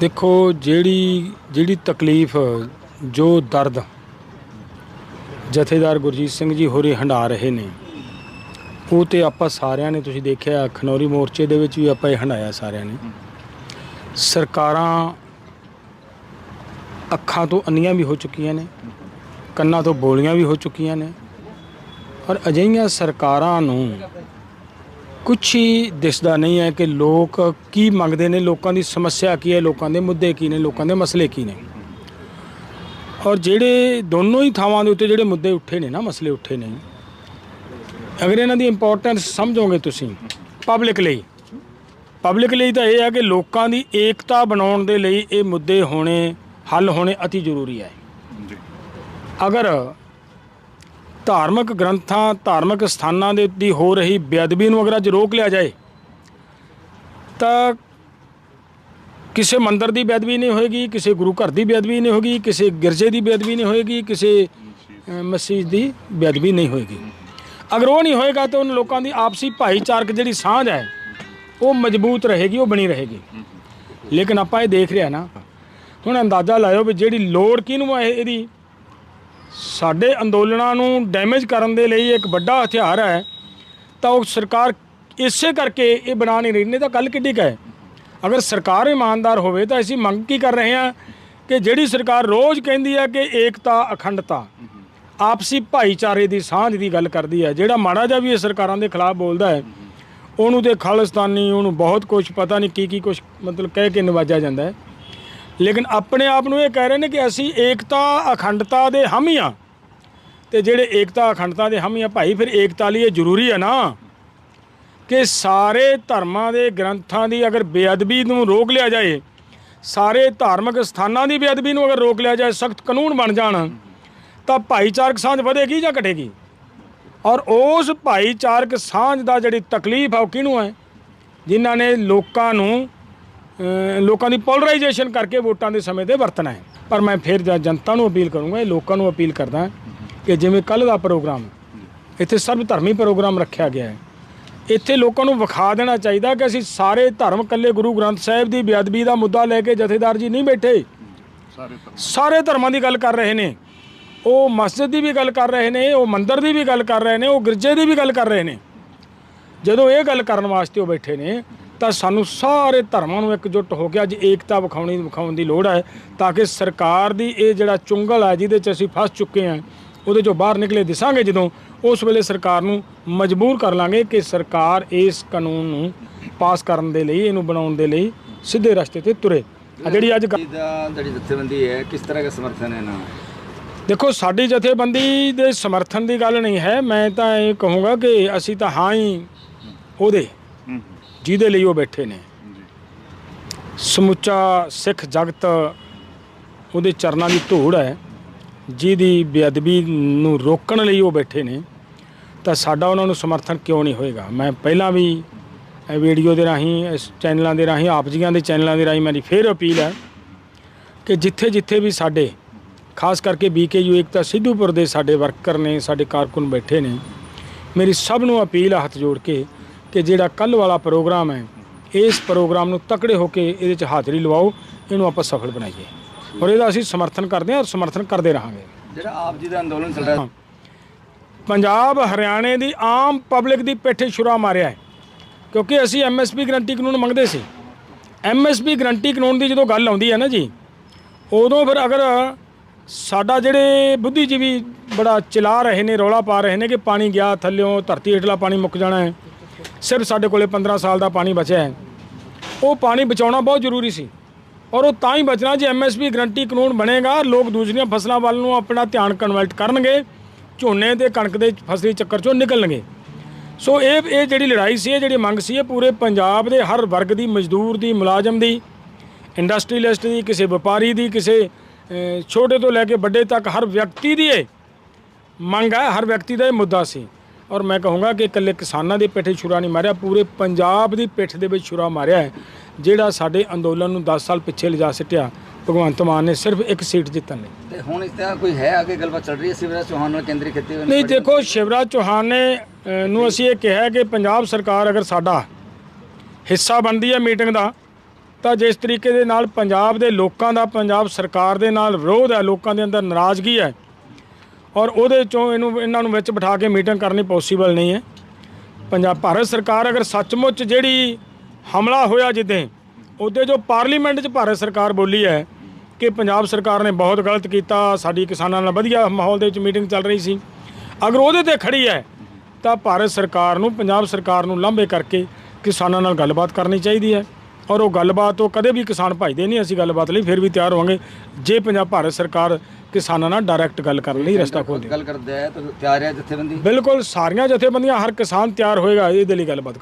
ਦੇਖੋ, ਜਿਹੜੀ ਜਿਹੜੀ ਤਕਲੀਫ, ਜੋ ਦਰਦ ਜਥੇਦਾਰ ਗੁਰਜੀਤ ਸਿੰਘ ਜੀ ਹੋਰੇ ਹੰਡਾ ਰਹੇ ਨੇ, ਉਹ ਤੇ ਆਪਾਂ ਸਾਰਿਆਂ ਨੇ ਤੁਸੀਂ ਦੇਖਿਆ, ਖਨੌਰੀ ਮੋਰਚੇ ਦੇ ਵਿੱਚ ਵੀ ਆਪਾਂ ਇਹ ਹੰਡਾਇਆ ਸਾਰਿਆਂ ਨੇ। ਸਰਕਾਰਾਂ ਅੱਖਾਂ ਤੋਂ ਅੰਨੀਆਂ ਵੀ ਹੋ ਚੁੱਕੀਆਂ ਨੇ, ਕੰਨਾਂ ਤੋਂ ਬੋਲੀਆਂ ਵੀ ਹੋ ਚੁੱਕੀਆਂ ਨੇ ਔਰ ਅਜਿਹੀਆਂ ਸਰਕਾਰਾਂ ਨੂੰ ਕੁਝ ਹੀ ਦਿਸਦਾ ਨਹੀਂ ਹੈ ਕਿ ਲੋਕ ਕੀ ਮੰਗਦੇ ਨੇ ਲੋਕਾਂ ਦੀ ਸਮੱਸਿਆ ਕੀ ਹੈ ਲੋਕਾਂ ਦੇ ਮੁੱਦੇ ਕੀ ਨੇ ਲੋਕਾਂ ਦੇ ਮਸਲੇ ਕੀ ਨੇ। ਔਰ ਜਿਹੜੇ ਦੋਨੋਂ ਹੀ ਥਾਵਾਂ ਦੇ ਉੱਤੇ ਜਿਹੜੇ ਮੁੱਦੇ ਉੱਠੇ ਨੇ ਨਾ ਮਸਲੇ ਉੱਠੇ ਨੇ ਅਗਰ ਇਹਨਾਂ ਦੀ ਇੰਪੋਰਟੈਂਸ ਸਮਝੋਗੇ ਤੁਸੀਂ ਪਬਲਿਕ ਲਈ ਪਬਲਿਕ ਲਈ ਤਾਂ ਇਹ ਹੈ ਕਿ ਲੋਕਾਂ ਦੀ ਏਕਤਾ ਬਣਾਉਣ ਦੇ ਲਈ ਇਹ ਮੁੱਦੇ ਹੋਣੇ ਹੱਲ ਹੋਣੇ ਅਤੀ ਜ਼ਰੂਰੀ ਹੈ। ਅਗਰ ਧਾਰਮਿਕ ਗ੍ਰੰਥਾਂ ਧਾਰਮਿਕ ਸਥਾਨਾਂ ਦੇ ਦੀ ਹੋ ਰਹੀ ਬੇਅਦਬੀ ਨੂੰ ਅਗਰ ਅੱਜ ਰੋਕ ਲਿਆ ਜਾਏ ਤਾਂ ਕਿਸੇ ਮੰਦਰ ਦੀ ਬੇਅਦਬੀ ਨਹੀਂ ਹੋਏਗੀ ਕਿਸੇ ਗੁਰੂ ਘਰ ਦੀ ਬੇਅਦਬੀ ਨਹੀਂ ਹੋਏਗੀ ਕਿਸੇ ਗਿਰਜੇ ਦੀ ਬੇਅਦਬੀ ਨਹੀਂ ਹੋਏਗੀ ਕਿਸੇ ਅ, ਮਸਜਿਦ ਦੀ ਬੇਅਦਬੀ ਨਹੀਂ ਹੋਏਗੀ। ਅਗਰ ਉਹ ਨਹੀਂ ਹੋਏਗਾ ਤਾਂ ਉਹਨਾਂ ਲੋਕਾਂ ਦੀ ਆਪਸੀ ਭਾਈਚਾਰਕ ਜਿਹੜੀ ਸਾਂਝ ਹੈ ਉਹ ਮਜ਼ਬੂਤ ਰਹੇਗੀ ਉਹ ਬਣੀ ਰਹੇਗੀ। ਲੇਕਿਨ ਆਪਾਂ ਇਹ ਦੇਖ ਰਿਹਾ ਨਾ ਹੁਣ ਅੰਦਾਜ਼ਾ ਲਾਇਓ ਵੀ ਜਿਹੜੀ ਲੋੜ ਕਿਹਨੂੰ ਹੈ ਇਹਦੀ ਸਾਡੇ ਅੰਦੋਲਨਾਂ ਨੂੰ ਡੈਮੇਜ ਕਰਨ ਦੇ ਲਈ ਇੱਕ ਵੱਡਾ ਹਥਿਆਰ ਹੈ, ਤਾਂ ਉਹ ਸਰਕਾਰ ਇਸੇ ਕਰਕੇ ਇਹ ਬਣਾ ਨਹੀਂ ਰਹੀ। ਨਹੀਂ ਤਾਂ ਗੱਲ ਕਿੱਡੀ ਕੁ ਅਗਰ ਸਰਕਾਰ ਇਮਾਨਦਾਰ ਹੋਵੇ ਤਾਂ ਅਸੀਂ ਮੰਗ ਕੀ ਕਰ ਰਹੇ ਹਾਂ ਕਿ ਜਿਹੜੀ ਸਰਕਾਰ ਰੋਜ਼ ਕਹਿੰਦੀ ਹੈ ਕਿ ਏਕਤਾ, ਅਖੰਡਤਾ, ਆਪਸੀ ਭਾਈਚਾਰੇ ਦੀ ਸਾਂਝ ਦੀ ਗੱਲ ਕਰਦੀ ਹੈ, ਜਿਹੜਾ ਮਾੜਾ ਜਿਹਾ ਵੀ ਇਹ ਸਰਕਾਰਾਂ ਦੇ ਖਿਲਾਫ ਬੋਲਦਾ ਹੈ, ਉਹਨੂੰ ਤੇ ਖਾਲਿਸਤਾਨੀ, ਉਹਨੂੰ ਬਹੁਤ ਕੁਝ ਪਤਾ ਨਹੀਂ ਕੀ ਕੀ ਕੁਝ ਮਤਲਬ ਕਹਿ ਕੇ ਨਵਾਜਿਆ ਜਾਂਦਾ ਹੈ। ਲੇਕਿਨ ਆਪਣੇ ਆਪ ਨੂੰ ਇਹ ਕਹਿ ਰਹੇ ਨੇ ਕਿ ਅਸੀਂ ਏਕਤਾ, ਅਖੰਡਤਾ ਦੇ ਹਾਮੀ ਹਾਂ ਤੇ ਜਿਹੜੇ ਏਕਤਾ, ਅਖੰਡਤਾ ਦੇ ਹਾਮੀ ਆ ਭਾਈ ਫਿਰ ਏਕਤਾ ਲਈ ਇਹ ਜ਼ਰੂਰੀ ਹੈ ਨਾ ਕਿ ਸਾਰੇ ਧਰਮਾਂ ਦੇ ਗ੍ਰੰਥਾਂ ਦੀ ਅਗਰ ਬੇਅਦਬੀ ਨੂੰ ਰੋਕ ਲਿਆ ਜਾਏ, ਸਾਰੇ ਧਾਰਮਿਕ ਸਥਾਨਾਂ ਦੀ ਬੇਅਦਬੀ ਨੂੰ ਅਗਰ ਰੋਕ ਲਿਆ ਜਾਏ, ਸਖਤ ਕਾਨੂੰਨ ਬਣ ਜਾਣ, ਤਾਂ ਭਾਈਚਾਰਕ ਸਾਂਝ ਵਧੇਗੀ ਜਾਂ ਘਟੇਗੀ? ਔਰ ਉਸ ਭਾਈਚਾਰਕ ਸਾਂਝ ਦਾ ਜਿਹੜੀ ਤਕਲੀਫ ਆ, ਉਹ ਕਿਹਨੂੰ ਹੈ ਜਿਨ੍ਹਾਂ ਨੇ ਲੋਕਾਂ ਨੂੰ ਲੋਕਾਂ ਦੀ ਪੋਲਰਾਈਜੇਸ਼ਨ ਕਰਕੇ ਵੋਟਾਂ ਦੇ ਸਮੇਂ ਤੇ ਵਰਤਣਾ ਹੈ। ਪਰ ਮੈਂ ਫਿਰ ਜਨਤਾ ਨੂੰ ਅਪੀਲ ਕਰੂੰਗਾ ਇਹ ਲੋਕਾਂ ਨੂੰ ਅਪੀਲ ਕਰਦਾ ਕਿ ਜਿਵੇਂ ਕੱਲ ਦਾ ਪ੍ਰੋਗਰਾਮ ਇੱਥੇ ਸਰਬ ਧਰਮੀ ਪ੍ਰੋਗਰਾਮ ਰੱਖਿਆ ਗਿਆ ਹੈ। ਇੱਥੇ ਲੋਕਾਂ ਨੂੰ ਵਿਖਾ ਦੇਣਾ ਚਾਹੀਦਾ ਕਿ ਅਸੀਂ ਸਾਰੇ ਧਰਮ ਕੱਲੇ ਗੁਰੂ ਗ੍ਰੰਥ ਸਾਹਿਬ ਦੀ ਬੇਅਦਬੀ ਦਾ ਮੁੱਦਾ ਲੈ ਕੇ ਜਥੇਦਾਰ ਜੀ ਨਹੀਂ ਬੈਠੇ। ਸਾਰੇ ਧਰਮਾਂ ਦੀ ਗੱਲ ਕਰ ਰਹੇ ਨੇ। ਉਹ ਮਸਜਿਦ ਦੀ ਵੀ ਗੱਲ ਕਰ ਰਹੇ ਨੇ ਉਹ ਮੰਦਿਰ ਦੀ ਵੀ ਗੱਲ ਕਰ ਰਹੇ ਨੇ ਉਹ ਗਿਰਜੇ ਦੀ ਵੀ ਗੱਲ ਕਰ ਰਹੇ ਨੇ। ਜਦੋਂ ਇਹ ਗੱਲ ਕਰਨ ਵਾਸਤੇ ਉਹ ਬੈਠੇ ਨੇ ਤਾਂ ਸਾਨੂੰ ਸਾਰੇ ਧਰਮਾਂ ਨੂੰ ਇਕਜੁੱਟ ਹੋ ਕੇ ਅੱਜ ਏਕਤਾ ਵਿਖਾਉਣੀ ਵਿਖਾਉਣ ਦੀ ਲੋੜ ਹੈ ਤਾਂ ਕਿ ਸਰਕਾਰ ਦੀ ਇਹ ਜਿਹੜਾ ਚੁੰਗਲ ਹੈ ਜਿਹਦੇ 'ਚ ਅਸੀਂ ਫਸ ਚੁੱਕੇ ਹਾਂ ਉਹਦੇ 'ਚੋਂ ਬਾਹਰ ਨਿਕਲੇ ਦਿਸਾਂਗੇ ਜਦੋਂ ਉਸ ਵੇਲੇ ਸਰਕਾਰ ਨੂੰ ਮਜਬੂਰ ਕਰ ਲਾਂਗੇ ਕਿ ਸਰਕਾਰ ਇਸ ਕਾਨੂੰਨ ਨੂੰ ਪਾਸ ਕਰਨ ਦੇ ਲਈ ਇਹਨੂੰ ਬਣਾਉਣ ਦੇ ਲਈ ਸਿੱਧੇ ਰਸਤੇ ਤੇ ਤੁਰੇ। ਆ ਜਿਹੜੀ ਅੱਜ ਜਿਹੜੀ ਜਥੇਬੰਦੀ ਹੈ ਕਿਸ ਤਰ੍ਹਾਂ ਦਾ ਸਮਰਥਨ ਹੈ ਨਾ? ਦੇਖੋ ਸਾਡੀ ਜਥੇਬੰਦੀ ਦੇ ਸਮਰਥਨ ਦੀ ਗੱਲ ਨਹੀਂ ਹੈ ਮੈਂ ਤਾਂ ਇਹ ਕਹੂੰਗਾ ਕਿ ਅਸੀਂ ਤਾਂ ਹਾਂ ਹੀ ਉਹਦੇ। ਜਿਹਦੇ ਲਈ ਉਹ ਬੈਠੇ ਨੇ। ਸਮੁੱਚਾ ਸਿੱਖ ਜਗਤ ਉਹਦੇ ਚਰਨਾਂ ਦੀ ਧੂੜ ਹੈ। ਜਿਹਦੀ ਬੇਅਦਬੀ ਨੂੰ ਰੋਕਣ ਲਈ ਉਹ ਬੈਠੇ ਨੇ। ਤਾਂ ਸਾਡਾ ਉਹਨਾਂ ਨੂੰ ਸਮਰਥਨ ਕਿਉਂ ਨਹੀਂ ਹੋਏਗਾ? ਮੈਂ ਪਹਿਲਾਂ ਵੀ ਇਹ ਵੀਡੀਓ ਦੇ ਰਾਹੀਂ ਇਸ ਚੈਨਲਾਂ ਦੇ ਰਾਹੀਂ ਆਪ ਜੀਆਂ ਦੇ ਚੈਨਲਾਂ ਦੇ ਰਾਹੀਂ ਮੇਰੀ ਫੇਰ ਅਪੀਲ ਹੈ ਕਿ ਜਿੱਥੇ ਜਿੱਥੇ ਵੀ ਸਾਡੇ ਖਾਸ ਕਰਕੇ ਬੀਕੇਯੂ ਏਕਤਾ ਸਿੱਧੂਪੁਰ ਦੇ ਸਾਡੇ ਵਰਕਰ ਨੇ ਸਾਡੇ ਕਾਰਕੁਨ ਬੈਠੇ ਨੇ ਮੇਰੀ ਸਭ ਨੂੰ ਅਪੀਲ ਹੱਥ ਜੋੜ ਕੇ ਕਿ ਜਿਹੜਾ ਕੱਲ ਵਾਲਾ ਪ੍ਰੋਗਰਾਮ ਹੈ ਇਸ ਪ੍ਰੋਗਰਾਮ ਨੂੰ ਤਕੜੇ ਹੋ ਕੇ ਇਹਦੇ 'ਚ ਹਾਜ਼ਰੀ ਲਵਾਓ ਇਹਨੂੰ ਆਪਾਂ ਸਫਲ ਬਣਾਈਏ। ਔਰ ਇਹਦਾ ਅਸੀਂ ਸਮਰਥਨ ਕਰਦੇ ਹਾਂ ਔਰ ਸਮਰਥਨ ਕਰਦੇ ਰਹਾਂਗੇ। ਜਿਹੜਾ ਆਪ ਜੀ ਦਾ ਅੰਦੋਲਨ ਚੱਲ ਰਿਹਾ ਪੰਜਾਬ ਹਰਿਆਣੇ ਦੀ ਆਮ ਪਬਲਿਕ ਦੀ ਪਿੱਠੇ ਛੁਰਾ ਮਾਰਿਆ ਹੈ। ਕਿਉਂਕਿ ਅਸੀਂ ਐਮਐਸਪੀ ਗਰੰਟੀ ਕਾਨੂੰਨ ਮੰਗਦੇ ਸੀ। ਐਮਐਸਪੀ ਗਰੰਟੀ ਕਾਨੂੰਨ ਦੀ ਜਦੋਂ ਗੱਲ ਆਉਂਦੀ ਹੈ ਨਾ ਜੀ ਉਦੋਂ ਫਿਰ ਅਗਰ ਸਾਡਾ ਜਿਹੜੇ ਬੁੱਧੀਜੀਵੀ ਬੜਾ ਚਲਾ ਰਹੇ ਨੇ ਰੌਲਾ ਪਾ ਰਹੇ ਨੇ ਕਿ ਪਾਣੀ ਗਿਆ ਥੱਲਿਓਂ ਧਰਤੀ ਹੇਠਲਾ ਪਾਣੀ ਮੁੱਕ ਜਾਣਾ ਹੈ। ਸਿਰਫ ਸਾਡੇ ਕੋਲੇ 15 ਸਾਲ ਦਾ ਪਾਣੀ ਬਚਿਆ ਹੈ। ਉਹ ਪਾਣੀ ਬਚਾਉਣਾ ਬਹੁਤ ਜ਼ਰੂਰੀ ਸੀ। ਔਰ ਉਹ ਤਾਂ ਹੀ ਬਚਣਾ ਜੇ ਐਮਐਸਪੀ ਗਰੰਟੀ ਕਾਨੂੰਨ ਬਣੇਗਾ, ਲੋਕ ਦੂਸਰੀਆਂ ਫਸਲਾਂ ਵੱਲ ਨੂੰ ਆਪਣਾ ਧਿਆਨ ਕਨਵਰਟ ਕਰਨਗੇ, ਝੋਨੇ ਤੇ ਕਣਕ ਦੇ ਫਸਲੀ ਚੱਕਰ ਚੋਂ ਨਿਕਲਣਗੇ। ਸੋ ਇਹ ਇਹ ਜਿਹੜੀ ਲੜਾਈ ਸੀ, ਇਹ ਜਿਹੜੀ ਮੰਗ ਸੀ, ਇਹ ਪੂਰੇ ਪੰਜਾਬ ਦੇ ਹਰ ਵਰਗ ਦੀ, ਮਜ਼ਦੂਰ ਦੀ, ਮੁਲਾਜ਼ਮ ਦੀ ਇੰਡਸਟਰੀਲਿਸਟ ਦੀ, ਕਿਸੇ ਵਪਾਰੀ ਦੀ, ਕਿਸੇ ਛੋਟੇ ਤੋਂ ਲੈ ਕੇ ਵੱਡੇ ਤੱਕ, ਹਰ ਵਿਅਕਤੀ ਦੀ ਇਹ ਮੰਗ ਹੈ, ਹਰ ਵਿਅਕਤੀ ਦਾ ਇਹ ਮੁੱਦਾ ਸੀ। ਔਰ ਮੈਂ ਕਹੂੰਗਾ ਕਿ ਇਕੱਲੇ ਕਿਸਾਨਾਂ ਦੇ ਪਿੱਠੇ ਛੁਰਾ ਨਹੀਂ ਮਾਰਿਆ ਪੂਰੇ ਪੰਜਾਬ ਦੀ ਪਿੱਠ ਦੇ ਵਿੱਚ ਛੁਰਾ ਮਾਰਿਆ ਹੈ ਜਿਹੜਾ ਸਾਡੇ ਅੰਦੋਲਨ ਨੂੰ 10 ਸਾਲ ਪਿੱਛੇ ਲਿਜਾ ਸਿੱਟਿਆ। ਭਗਵੰਤ ਮਾਨ ਨੇ ਸਿਰਫ ਇੱਕ ਸੀਟ ਜਿੱਤਣ ਲਈ। ਤੇ ਹੁਣ ਇਸ ਤਰ੍ਹਾਂ ਕੋਈ ਹੈ ਅੱਗੇ ਗੱਲਬਾਤ ਚੱਲ ਰਹੀ ਹੈ? ਸਿਵਰਾਜ ਚੌਹਾਨ ਨਾਲ ਕੇਂਦਰੀ ਖੇਤੀ ਨਹੀਂ ਦੇਖੋ ਸ਼ਿਵਰਾਜ ਚੌਹਾਨ ਨੇ ਨੂੰ ਅਸੀਂ ਇਹ ਕਿਹਾ ਕਿ ਪੰਜਾਬ ਸਰਕਾਰ ਅਗਰ ਸਾਡਾ ਹਿੱਸਾ ਬਣਦੀ ਹੈ ਮੀਟਿੰਗ ਦਾ ਤਾਂ ਜਿਸ ਤਰੀਕੇ ਦੇ ਨਾਲ ਪੰਜਾਬ ਦੇ ਲੋਕਾਂ ਦਾ ਪੰਜਾਬ ਸਰਕਾਰ ਦੇ ਨਾਲ ਵਿਰੋਧ ਹੈ ਲੋਕਾਂ ਦੇ ਅੰਦਰ ਨਾਰਾਜ਼ਗੀ ਹੈ ਔਰ ਉਹਦੇ ਚੋਂ ਇਹਨੂੰ ਇਹਨਾਂ ਨੂੰ ਵਿੱਚ ਬਿਠਾ ਕੇ ਮੀਟਿੰਗ ਕਰਨੀ ਪੋਸੀਬਲ ਨਹੀਂ ਹੈ। ਪੰਜਾਬ ਭਾਰਤ ਸਰਕਾਰ ਅਗਰ ਸੱਚਮੁੱਚ ਜਿਹੜੀ ਹਮਲਾ ਹੋਇਆ ਜਿੱਦੇ ਉਹਦੇ ਜੋ ਪਾਰਲੀਮੈਂਟ 'ਚ ਭਾਰਤ ਸਰਕਾਰ ਬੋਲੀ ਹੈ ਕਿ ਪੰਜਾਬ ਸਰਕਾਰ ਨੇ ਬਹੁਤ ਗਲਤ ਕੀਤਾ, ਸਾਡੀ ਕਿਸਾਨਾਂ ਨਾਲ ਵਧੀਆ ਮਾਹੌਲ ਦੇ ਵਿੱਚ ਮੀਟਿੰਗ ਚੱਲ ਰਹੀ ਸੀ। ਅਗਰ ਉਹਦੇ ਤੇ ਖੜੀ ਹੈ, ਤਾਂ ਭਾਰਤ ਸਰਕਾਰ ਨੂੰ, ਪੰਜਾਬ ਸਰਕਾਰ ਨੂੰ ਲਾਂਭੇ ਕਰਕੇ ਕਿਸਾਨਾਂ ਨਾਲ ਗੱਲਬਾਤ ਕਰਨੀ ਚਾਹੀਦੀ ਹੈ। ਔਰ ਉਹ ਗੱਲਬਾਤ ਤੋਂ ਕਦੇ ਵੀ ਕਿਸਾਨ ਭਜਦੇ ਨਹੀਂ ਅਸੀਂ ਗੱਲਬਾਤ ਲਈ ਫਿਰ ਵੀ ਤਿਆਰ ਹੋਵਾਂਗੇ। ਜੇ ਪੰਜਾਬ ਭਾਰਤ ਸਰਕਾਰ ਕਿਸਾਨਾਂ ਨਾਲ ਡਾਇਰੈਕਟ ਗੱਲ ਕਰਨ ਲਈ ਰਸਤਾ ਖੋਲ੍ਹਦੇ ਗੱਲ ਕਰਦੇ ਹੈ ਤਾਂ ਤਿਆਰ ਹੈ ਜਥੇਬੰਦੀ? ਬਿਲਕੁਲ ਸਾਰੀਆਂ ਜਥੇਬੰਦੀਆਂ ਹਰ ਕਿਸਾਨ ਤਿਆਰ ਹੋਏਗਾ ਇਹਦੇ ਲਈ ਗੱਲਬਾਤ